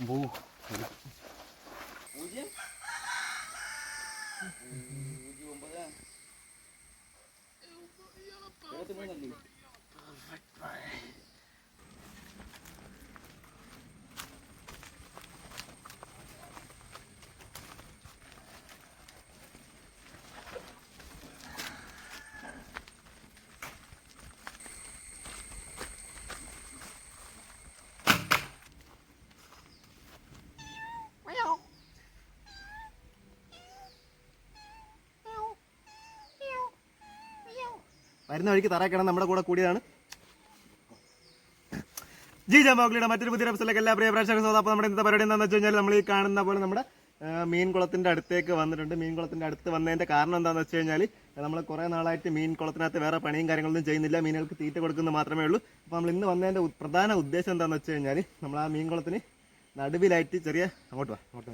뭐 오지? 오지 원보다 그래도 뭔가 വരുന്ന വഴിക്ക് തറ കിടന്ന് നമ്മുടെ കൂടെ കൂടിയതാണ്. ജി ജമോഗ്ലിയുടെ മറ്റൊരു പുതിയ എപ്പിസോഡിലേക്ക് എല്ലാ പ്രിയ പ്രേക്ഷകർ അപ്പോൾ നമ്മുടെ ഇന്നത്തെ പരിപാടി എന്താണെന്ന് വെച്ച് കഴിഞ്ഞാൽ നമ്മൾ ഈ കാണുന്ന പോലെ നമ്മുടെ മീൻകുളത്തിന്റെ അടുത്തേക്ക് വന്നിട്ടുണ്ട്. മീൻകുളത്തിന്റെ അടുത്ത് വന്നതിന്റെ കാരണം എന്താണെന്ന് വെച്ച് കഴിഞ്ഞാൽ നമ്മൾ കുറേ നാളായിട്ട് മീൻകുളത്തിനകത്ത് വേറെ പണിയും കാര്യങ്ങളൊന്നും ചെയ്യുന്നില്ല. മീനുകൾക്ക് തീറ്റ കൊടുക്കുന്നത് മാത്രമേ ഉള്ളൂ. അപ്പോൾ നമ്മൾ ഇന്ന് വന്നതിന്റെ പ്രധാന ഉദ്ദേശം എന്താണെന്ന് വെച്ച് കഴിഞ്ഞാൽ നമ്മൾ ആ മീൻകുളത്തിന് നടുവിലായിട്ട് ചെറിയ അങ്ങോട്ട് വാ അങ്ങോട്ട്.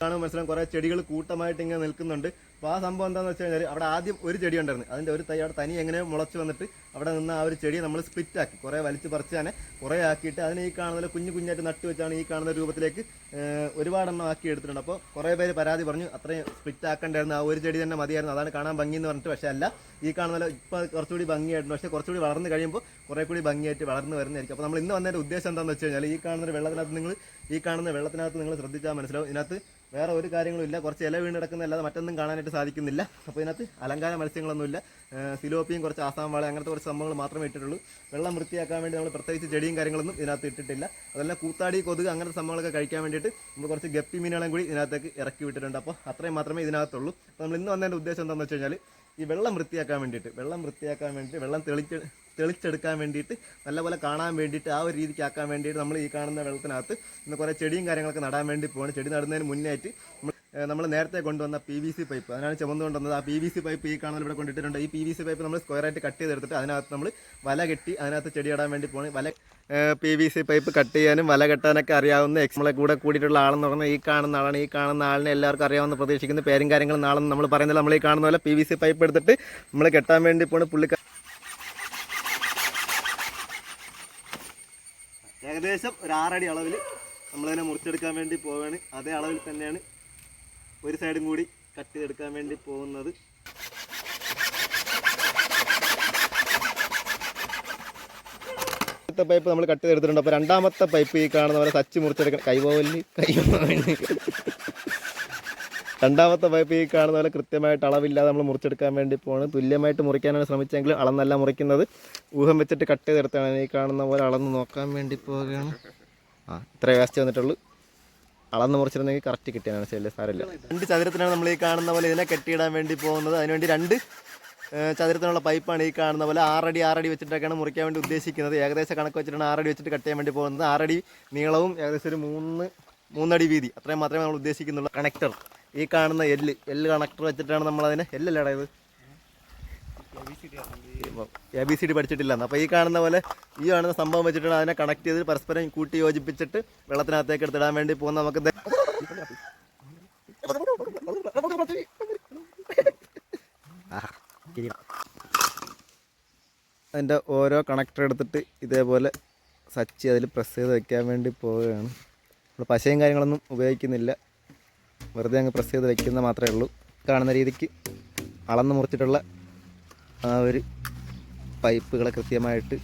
കാണുമ്പോൾ മനസ്സിലാവും കുറേ ചെടികൾ കൂട്ടമായിട്ട് ഇങ്ങനെ നിൽക്കുന്നുണ്ട്. അപ്പോൾ ആ സംഭവം എന്താണെന്ന് വെച്ച് കഴിഞ്ഞാൽ അവിടെ ആദ്യം ഒരു ചെടി ഉണ്ടായിരുന്നു. അതിന്റെ ഒരു തൈ അവിടെ തനി എങ്ങനെ മുളച്ച് വന്നിട്ട് അവിടെ നിന്ന് ആ ഒരു ചെടിയെ നമ്മൾ സ്പ്ലിറ്റ് ആക്കി. കുറേ വലിച്ച് പറിച്ച് തന്നെ കുറേ ആക്കിയിട്ട് അതിനെ ഈ കാണുന്ന കുഞ്ഞു കുഞ്ഞായിട്ട് നട്ട് വെച്ചാണ് ഈ കാണുന്ന രൂപത്തിലേക്ക് ഒരുപാടെണ്ണം ആക്കി എടുത്തിട്ടുണ്ട്. അപ്പോൾ കുറേ പേര് പരാതി പറഞ്ഞു അത്രയും സ്പ്ലിറ്റ് ആക്കേണ്ടായിരുന്നു. ആ ഒരു ചെടി തന്നെ മതിയായിരുന്നു. അതാണ് കാണാൻ ഭംഗി എന്ന് പറഞ്ഞിട്ട് പക്ഷേ അല്ല. ഈ കാണുന്ന ഇപ്പോൾ കുറച്ചുകൂടി ഭംഗിയായിട്ടുണ്ട്. പക്ഷേ കുറച്ചുകൂടി വളർന്നു കഴിയുമ്പോൾ കുറേ കൂടി ഭംഗിയായിട്ട് വളർന്ന് വരുന്നതായിരിക്കും. അപ്പോൾ നമ്മൾ ഇന്ന് വന്നതിന്റെ ഉദ്ദേശം എന്താണെന്ന് വെച്ച് കഴിഞ്ഞാൽ ഈ കാണുന്ന വെള്ളത്തിനകത്ത് നിങ്ങൾ ഈ കാണുന്ന വെള്ളത്തിനകത്ത് നിങ്ങൾ ശ്രദ്ധിച്ചാൽ മനസ്സിലാവും. ഇതിനകത്ത് വേറെ ഒരു കാര്യങ്ങളും ഇല്ല. കുറച്ച് ഇല വീണ് കിടക്കുന്നതല്ലാതെ മറ്റൊന്നും കാണാനായിട്ട് സാധിക്കുന്നില്ല. അപ്പോൾ ഇതിനകത്ത് അലങ്കാര മത്സ്യങ്ങളൊന്നുമില്ല. സിലോപ്പിയും കുറച്ച് ആസാം വാള അങ്ങനത്തെ കുറച്ച് സംഭവങ്ങൾ മാത്രമേ ഇട്ടിട്ടുള്ളൂ. വെള്ളം വൃത്തിയാക്കാൻ വേണ്ടി നമ്മൾ പ്രത്യേകിച്ച് ചെടിയും കാര്യങ്ങളൊന്നും ഇതിനകത്ത് ഇട്ടിട്ടില്ല. അതല്ല കൂത്താടി കൊതുക് അങ്ങനത്തെ സംഭവങ്ങളൊക്കെ കഴിക്കാൻ വേണ്ടിയിട്ട് നമ്മൾ കുറച്ച് ഗപ്പി മീനുകളും കൂടി ഇതിനകത്തേക്ക് ഇറക്കി വിട്ടിട്ടുണ്ട്. അപ്പോൾ അത്രയും മാത്രമേ ഇതിനകത്തുള്ളൂ. അപ്പോൾ നമ്മൾ ഇന്ന് വന്നതിന്റെ ഉദ്ദേശം എന്താണെന്ന് വെച്ച് കഴിഞ്ഞാൽ ഈ വെള്ളം വൃത്തിയാക്കാൻ വേണ്ടിയിട്ട് വെള്ളം വൃത്തിയാക്കാൻ വേണ്ടിയിട്ട് വെള്ളം തെളിച്ച് തെളിച്ചെടുക്കാൻ വേണ്ടിയിട്ട് നല്ലപോലെ കാണാൻ വേണ്ടിയിട്ട് ആ ഒരു രീതിക്കാക്കാൻ വേണ്ടിയിട്ട് നമ്മൾ ഈ കാണുന്ന വെള്ളത്തിനകത്ത് ഇന്ന് കുറേ ചെടിയും കാര്യങ്ങളൊക്കെ നടാൻ വേണ്ടി പോകണം ചെടി നടുന്നതിന് മുന്നേ ആയിട്ട് നമ്മൾ നേരത്തെ കൊണ്ടുവന്ന പി വി സി പൈപ്പ് അതിനാണ് ചുമന്ന് കൊണ്ടുവന്നത്. ആ പി വി സി പൈപ്പ് ഈ കാണുന്ന ഇവിടെ കൊണ്ടിട്ടുണ്ട് ഈ പി വി സി പൈപ്പ് നമ്മൾ സ്ക്വയർ ആയിട്ട് കട്ട് ചെയ്തെടുത്തിട്ട് അതിനകത്ത് നമ്മൾ വല കെട്ടി അതിനകത്ത് ചെടി ഇടാൻ വേണ്ടി പോകണം വല P V C pipe cut ചെയ്യാനും വല കെട്ടാനൊക്കെ അറിയാവുന്ന നമ്മളെ കൂടെ കൂടിയിട്ടുള്ള ആളെന്ന് പറഞ്ഞാൽ ഈ കാണുന്ന ആളാണ്. ഈ കാണുന്ന ആളിനെ എല്ലാവർക്കും അറിയാവുന്ന പ്രതീക്ഷിക്കുന്ന പേരും കാര്യങ്ങളും നാളെന്ന് നമ്മൾ പറയുന്നത് നമ്മൾ ഈ കാണുന്ന പോലെ പി വി സി പൈപ്പ് എടുത്തിട്ട് നമ്മൾ കെട്ടാൻ വേണ്ടി പോണ് പുള്ളിക്ക ഏകദേശം ഒരു ആറടി അളവിൽ നമ്മളതിനെ മുറിച്ചെടുക്കാൻ വേണ്ടി പോവുകയാണ് അതേ അളവിൽ തന്നെയാണ് ഒരു സൈഡും കൂടി കട്ട് ചെയ്തെടുക്കാൻ വേണ്ടി പോകുന്നത്. പൈപ്പ് നമ്മൾ കട്ട് ചെയ്തെടുത്തിട്ടുണ്ട്. അപ്പോൾ രണ്ടാമത്തെ പൈപ്പ് ഈ കാണുന്ന പോലെ സച്ച് മുറിച്ചെടുക്കണം കൈപോവൽ കൈപോവൽ രണ്ടാമത്തെ പൈപ്പ് ഈ കാണുന്ന പോലെ കൃത്യമായിട്ട് അളവില്ലാതെ നമ്മൾ മുറിച്ചെടുക്കാൻ വേണ്ടി പോവാണ്. തുല്യമായിട്ട് മുറിക്കാനാണ് ശ്രമിച്ചെങ്കിൽ അളന്നല്ല മുറിക്കുന്നത്. ഊഹം വെച്ചിട്ട് കട്ട് ചെയ്തെടുത്താണ്. ഈ കാണുന്ന പോലെ അളന്ന് നോക്കാൻ വേണ്ടി പോവുകയാണ്. ആ ഇത്ര വേസ്റ്റ് വന്നിട്ടുള്ളൂ. അളന്ന് മുറിച്ചിരുന്നെങ്കിൽ കറക്റ്റ് കിട്ടിയാണ് ശരി സാരമില്ല രണ്ട് ചതുരത്തിനാണ് നമ്മൾ ഈ കാണുന്ന പോലെ ഇതിനെ കെട്ടിയിടാൻ വേണ്ടി പോകുന്നത്. അതിനുവേണ്ടി രണ്ട് ചതുരത്തിനുള്ള പൈപ്പാണ് ഈ കാണുന്ന പോലെ. ആറടി ആറടി വെച്ചിട്ടൊക്കെയാണ് മുറിക്കാൻ വേണ്ടി ഉദ്ദേശിക്കുന്നത്. ഏകദേശം കണക്ക് വെച്ചിട്ടാണ് ആറടി വെച്ചിട്ട് കട്ട് ചെയ്യാൻ വേണ്ടി പോകുന്നത്. ആറടി നീളവും ഏകദേശം ഒരു മൂന്ന് മൂന്നടി വീതി. അത്രയും മാത്രമേ നമ്മൾ ഉദ്ദേശിക്കുന്നുള്ളൂ. കണക്ടർ. ഈ കാണുന്ന എല്ല് എല്ല് കണക്ടർ വെച്ചിട്ടാണ് നമ്മൾ അതിനെ എല്ലല്ലേടാ ഇത്. എ ബി സി ഡി പഠിച്ചിട്ടില്ല അപ്പോൾ ഈ കാണുന്ന പോലെ ഈ കാണുന്ന സംഭവം വെച്ചിട്ടാണ് അതിനെ കണക്ട് ചെയ്ത് പരസ്പരം കൂട്ടി യോജിപ്പിച്ചിട്ട് വെള്ളത്തിനകത്തേക്ക് എടുത്തിടാൻ വേണ്ടി പോകുന്ന നമുക്ക് അതിന്റെ ഓരോ കണക്ടർ എടുത്തിട്ട് ഇതേപോലെ സച്ച് അതിൽ പ്രസ് ചെയ്ത് വെക്കാൻ വേണ്ടി പോവുകയാണ്. നമ്മൾ പശയും കാര്യങ്ങളൊന്നും ഉപയോഗിക്കുന്നില്ല. വെറുതെ അങ്ങ് പ്രസ് ചെയ്ത് വെക്കുന്ന മാത്രമേ ഉള്ളൂ. കാണുന്ന രീതിക്ക് അളന്ന് മുറിച്ചിട്ടുള്ള ആ ഒരു പൈപ്പുകളെ കൃത്യമായിട്ട്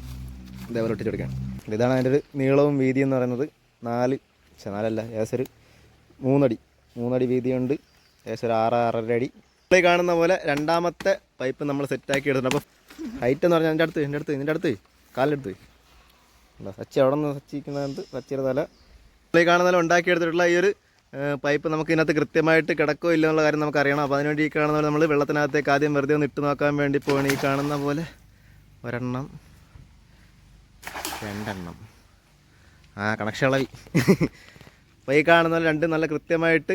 ഇതേപോലെ ഒട്ടിച്ചെടുക്കണം ഇതാണ് അതിന്റെ ഒരു നീളവും വീതിയും എന്ന് പറയുന്നത് നാല് പക്ഷേ നാലല്ല ഏകദേശം ഒരു മൂന്നടി. മൂന്നടി വീതിയുണ്ട്. ഏകദേശം ഒരു ആറ് ആറര അടി. ഇപ്പോൾ കാണുന്ന പോലെ രണ്ടാമത്തെ പൈപ്പ് നമ്മൾ സെറ്റാക്കി എടുത്തിട്ടുണ്ട്. അപ്പോൾ ഹൈറ്റ് എന്ന് പറഞ്ഞാൽ എന്റെ അടുത്ത് എന്റെ അടുത്ത് ഇതിന്റെ അടുത്ത് കാലിലെടുത്ത് എന്താ സച്ചി അവിടെ നിന്ന് സച്ചിരിക്കുന്നത്? സച്ചിയുടെ തല. ഇപ്പോൾ കാണുന്ന പോലെ ഉണ്ടാക്കിയെടുത്തിട്ടുള്ള ഈ ഒരു പൈപ്പ് നമുക്ക് ഇതിനകത്ത് കൃത്യമായിട്ട് കിടക്കോ എന്നുള്ള കാര്യം നമുക്ക് അറിയണം. അപ്പോൾ അതിനുവേണ്ടി ഈ കാണുന്ന പോലെ നമ്മൾ വെള്ളത്തിനകത്തേക്ക് ആദ്യം വെറുതെ ഒന്ന് ഇട്ട് നോക്കാൻ വേണ്ടി പോവാണ് ഈ കാണുന്ന പോലെ. ഒരെണ്ണം. രണ്ടെണ്ണം. ആ കണക്ഷൻ ഇളവി അപ്പോൾ ഈ കാണുന്ന രണ്ട് നല്ല കൃത്യമായിട്ട്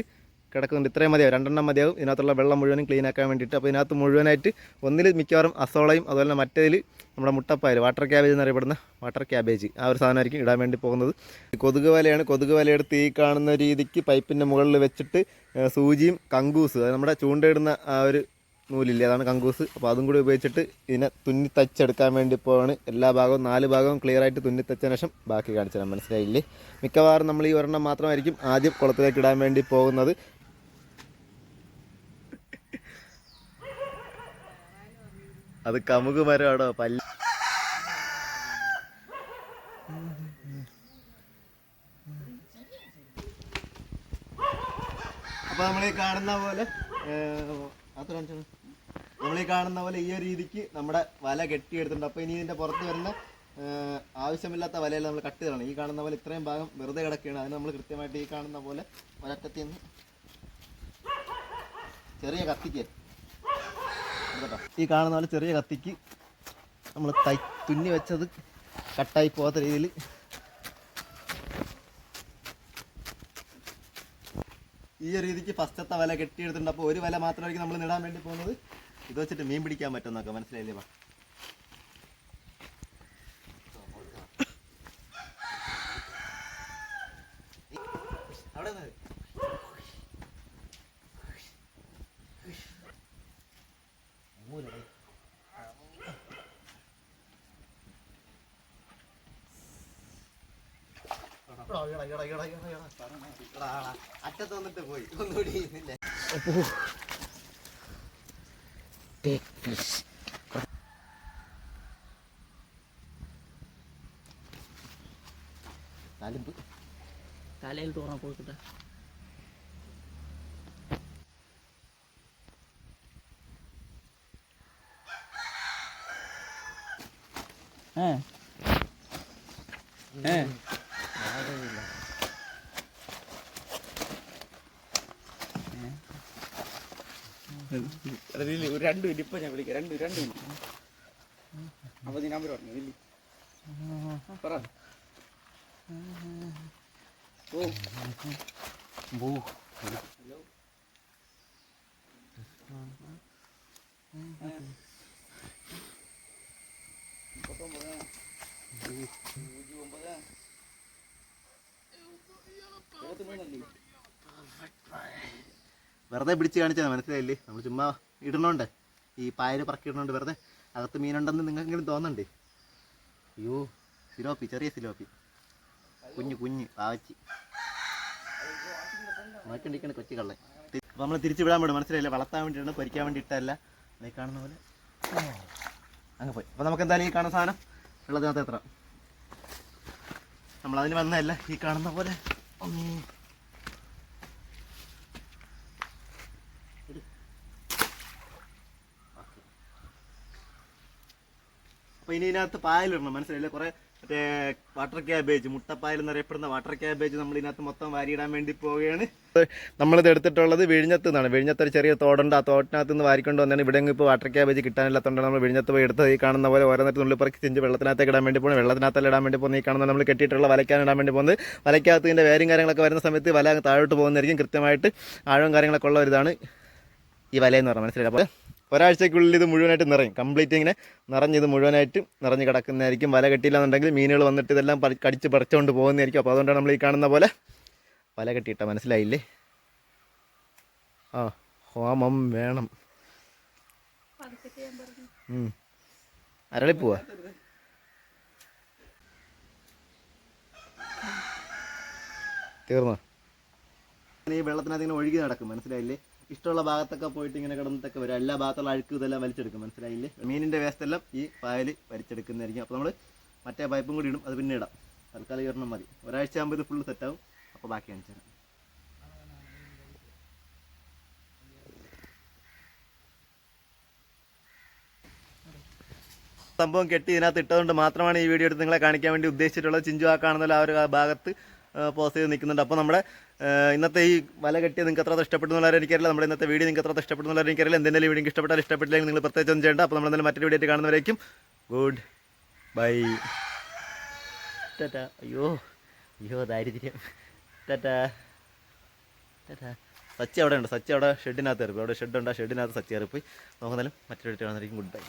കിടക്കുന്നുണ്ട്. ഇത്രയും മതിയാവും. രണ്ടെണ്ണം മതിയാവും. ഇതിനകത്തുള്ള വെള്ളം മുഴുവനും ക്ലീൻ ആക്കാൻ വേണ്ടിയിട്ട്. അപ്പോൾ ഇതിനകത്ത് മുഴുവനായിട്ട് ഒന്നിൽ മിക്കവാറും അസോളയും അതുപോലെ തന്നെ മറ്റേതിൽ നമ്മുടെ മുട്ടപ്പായൽ വാട്ടർ ക്യാബേജ് എന്നറിയപ്പെടുന്ന വാട്ടർ ക്യാബേജ് ആ ഒരു സാധനമായിരിക്കും ഇടാൻ വേണ്ടി പോകുന്നത്. കൊതുക് വലയാണ്. കൊതുക് വലയെടുത്ത് ഈ കാണുന്ന രീതിക്ക് പൈപ്പിന്റെ മുകളിൽ വെച്ചിട്ട് സൂചിയും കങ്കൂസ് അത് നമ്മുടെ ചൂണ്ടയിടുന്ന ആ ഒരു നൂലില്ലേ. അതാണ് കങ്കൂസ്. അപ്പോൾ അതും കൂടി ഉപയോഗിച്ചിട്ട് ഇതിനെ തുന്നി തച്ചെടുക്കാൻ വേണ്ടി പോവാണ്. എല്ലാ ഭാഗവും നാല് ഭാഗവും ക്ലിയർ ആയിട്ട് തുന്നി തച്ചതിന് ശേഷം ബാക്കി കാണിച്ചു തരാം. മനസ്സിലായില്ലേ? മിക്കവാറും നമ്മൾ ഈ ഒരെണ്ണം മാത്രമായിരിക്കും ആദ്യം കുളത്തിലേക്ക് ഇടാൻ വേണ്ടി പോകുന്നത്. അത് കമുക് മരമാണോ? പല്ല് അപ്പൊ നമ്മൾ ഈ കാണുന്ന പോലെ നമ്മൾ ഈ കാണുന്ന പോലെ ഈ ഒരു രീതിക്ക് നമ്മുടെ വല കെട്ടിയെടുത്തിട്ടുണ്ട്. അപ്പോൾ ഇനി ഇതിന്റെ പുറത്ത് വരുന്ന ആവശ്യമില്ലാത്ത വലയിൽ നമ്മൾ കട്ട് ചെയ്യണം ഈ കാണുന്ന പോലെ ഇത്രയും ഭാഗം വെറുതെ കിടക്കുകയാണ്. അതിന് നമ്മൾ കൃത്യമായിട്ട് ഈ കാണുന്ന പോലെ ഒരറ്റത്തിൽ നിന്ന് ചെറിയ കത്തിക്ക്. ഈ കാണുന്ന പോലെ ചെറിയ കത്തിക്ക് നമ്മൾ തൈ തുന്നി വെച്ചത് കട്ടായി പോകാത്ത രീതിയിൽ ഈ രീതിക്ക് ഫസ്റ്റത്തെ വല കെട്ടിയെടുത്തിട്ടുണ്ട്. അപ്പോൾ ഒരു വല മാത്രമായിരിക്കും നമ്മൾ നേടാൻ വേണ്ടി പോകുന്നത്. ഇത് വെച്ചിട്ട് മീൻ പിടിക്കാൻ പറ്റുന്നൊക്കെ മനസ്സിലായില്ലേ വാ അവിടെ അറ്റത്ത് വന്നിട്ട് പോയി. ഒന്നുകൂടി டேக் ப்ளீஸ் தழும்பு தலையில் தூரம் போட்டுட்ட ஆ ஆ ഒരു രണ്ട് മിനിറ്റ് ഇപ്പൊ ഞാൻ വിളിക്കാം. രണ്ട് രണ്ട് മിനിറ്റ്. അപ്പൊ നീ നമ്പർ പറഞ്ഞു? ഇല്ലേ? പറ. ഓ ബൂ വെറുതെ പിടിച്ച് കാണിച്ചാൽ മനസ്സിലായില്ലേ? നമ്മൾ ചുമ്മാ ഇടണോണ്ട്. ഈ പായൽ പറക്കിടണോണ്ട് വെറുതെ അകത്ത് മീനുണ്ടെന്ന് നിങ്ങൾക്കെങ്കിലും തോന്നണ്ടേ അയ്യോ സിലോപ്പി ചെറിയ സിലോപ്പി. കുഞ്ഞ് കുഞ്ഞ് പാവച്ചി. നോക്കണ്ടിരിക്കണ കൊച്ചു കള്ളൻ അപ്പോൾ നമ്മൾ തിരിച്ചു വിടാൻ വേണ്ടി മനസ്സിലായില്ല? വളർത്താൻ വേണ്ടിയിട്ടാണ് പൊരിക്കാൻ വേണ്ടി ഇട്ടല്ല ഈ കാണുന്ന പോലെ. അങ്ങ് പോയി. അപ്പോൾ നമുക്ക് എന്തായാലും ഈ കാണുന്ന സാധനം വെള്ളത്തിനകത്ത് എത്ര നമ്മൾ അതിന് വന്നതല്ല ഈ കാണുന്ന പോലെ. അപ്പോൾ ഇനി ഇതിനകത്ത് പായലിടണം മനസ്സിലായില്ലേ? കുറേ മറ്റേ വാട്ടർ ക്യാബേജ് മുട്ടപ്പായൽ എന്നറിയപ്പെടുന്ന വാട്ടർ ക്യാബേജ് നമ്മൾ ഇതിനകത്ത് മൊത്തം വാരിയിടാൻ വേണ്ടി പോവുകയാണ്. നമ്മളിത് എടുത്തിട്ടുള്ളത് വിഴിഞ്ഞത്ത് നിന്നാണ്. വിഴിഞ്ഞത്ത് ഒരു ചെറിയ തോടുണ്ട്. ആ തോട്ടിനകത്ത് നിന്ന് വാരിക്കൊണ്ട് വന്നാണ് ഇവിടെ ഇപ്പോൾ വാട്ടർ ക്യാബേജ് കിട്ടാനില്ലാത്തതുകൊണ്ട് നമ്മൾ വിഴിഞ്ഞത്ത് പോയി എടുത്തത്. ഈ കാണുന്ന പോലെ ഓരോ നേരത്തെ ഉള്ളിൽ പറക്കി ചെഞ്ച് വെള്ളത്തിനകത്തേക്ക് ഇടാൻ വേണ്ടി പോകുന്നത്. വെള്ളത്തിനകത്തല്ല ഇടാൻ വേണ്ടി പോകുന്നത്. ഈ കാണുന്ന നമ്മൾ കെട്ടിയിട്ടുള്ള വലയ്ക്കാൻ ഇടാൻ വേണ്ടി പോകുന്നത്. വലയ്ക്കകത്ത് ഇതിന്റെ വേരും കാര്യങ്ങളൊക്കെ വരുന്ന സമയത്ത് വല താഴോട്ട് പോകുന്നതായിരിക്കും കൃത്യമായിട്ട് ആഴവും കാര്യങ്ങളൊക്കെ ഉള്ള ഒരു ഇതാണ് ഈ വലയെന്ന് പറഞ്ഞാൽ മനസ്സിലായി അപ്പോൾ ഒരാഴ്ചക്കുള്ളിൽ ഇത് മുഴുവനായിട്ട് നിറയും. കംപ്ലീറ്റ് ഇങ്ങനെ നിറഞ്ഞത് മുഴുവനായിട്ട് നിറഞ്ഞ് കിടക്കുന്നതായിരിക്കും. വല കെട്ടിയില്ലാന്നുണ്ടെങ്കിൽ മീനുകൾ വന്നിട്ട് ഇതെല്ലാം കടിച്ച് പറിച്ചുകൊണ്ട് പോകുന്നതായിരിക്കും. അപ്പോൾ അതുകൊണ്ടാണ് നമ്മൾ ഈ കാണുന്ന പോലെ വല കെട്ടിയിട്ട. മനസ്സിലായില്ലേ? ആ ഹോമം വേണം. അരളിപ്പൂവാ തീർന്നോ? ഈ വെള്ളത്തിനകത്ത് ഇങ്ങനെ ഒഴുകി നടക്കും. മനസ്സിലായില്ലേ? ഇഷ്ടമുള്ള ഭാഗത്തൊക്കെ പോയിട്ട് ഇങ്ങനെ കിടന്നിട്ടൊക്കെ വരും. എല്ലാ ഭാഗത്തുള്ള അഴുക്ക് ഇതെല്ലാം വലിച്ചെടുക്കും. മനസ്സിലായില്ലേ? മീനിന്റെ വേസ്റ്റ് എല്ലാം ഈ പായൽ വലിച്ചെടുക്കുന്നതായിരിക്കും. അപ്പോൾ നമ്മൾ മറ്റേ പൈപ്പും കൂടി ഇടും. അത് പിന്നെ ഇടാം. തൽക്കാലം ഒരെണ്ണം മതി. ഒരാഴ്ച ആകുമ്പോൾ ഇത് ഫുള്ള് സെറ്റാവും അപ്പോൾ ബാക്കി കാണിച്ചു തരാം. സംഭവം കെട്ടി ഇതിനകത്ത് ഇട്ടതുകൊണ്ട് മാത്രമാണ് ഈ വീഡിയോ എടുത്ത് നിങ്ങളെ കാണിക്കാൻ വേണ്ടി ഉദ്ദേശിച്ചിട്ടുള്ളത്. ചിഞ്ചു ആ കാണുന്ന ആ ഒരു ഭാഗത്ത് പോസ് ചെയ്ത് നിൽക്കുന്നുണ്ട്. അപ്പോൾ നമ്മുടെ ഇന്നത്തെ ഈ വല കെട്ടിയ നിങ്ങൾക്ക് എത്ര ഇഷ്ടപ്പെടുന്നുള്ളവരെ എനിക്കറിയില്ല. നമ്മുടെ ഇന്നത്തെ വീഡിയോ നിങ്ങൾക്ക് എത്ര ഇഷ്ടപ്പെടുന്നുള്ളവരെ എനിക്കറിയില്ല. എന്തെങ്കിലും വീഡിയോ ഇഷ്ടപ്പെട്ടാൽ ഇഷ്ടപ്പെട്ടില്ലെങ്കിൽ നിങ്ങൾ പ്രത്യേകിച്ച് ഒന്നും ചെയ്യേണ്ട. അപ്പോൾ നമ്മൾ എന്തായാലും മറ്റൊരു വീഡിയോ കാണുന്നവരേക്കും ഗുഡ് ബൈ. ടാറ്റാ. അയ്യോ അയ്യോ ദാരിദ്ര്യം. ടാറ്റാ. ടാറ്റാ. സച്ചി അവിടെ ഉണ്ട്. സച്ചി അവിടെ ഷെഡിനകത്ത് കയറിപ്പോയി. അവിടെ ഷെഡ് ഉണ്ട് ആ ഷെഡിനകത്ത് സച്ചി കയറിപ്പോയി. നോക്കുന്നാലും മറ്റൊരു വീഡിയോ കാണുന്നവരേക്കും ഗുഡ് ബൈ.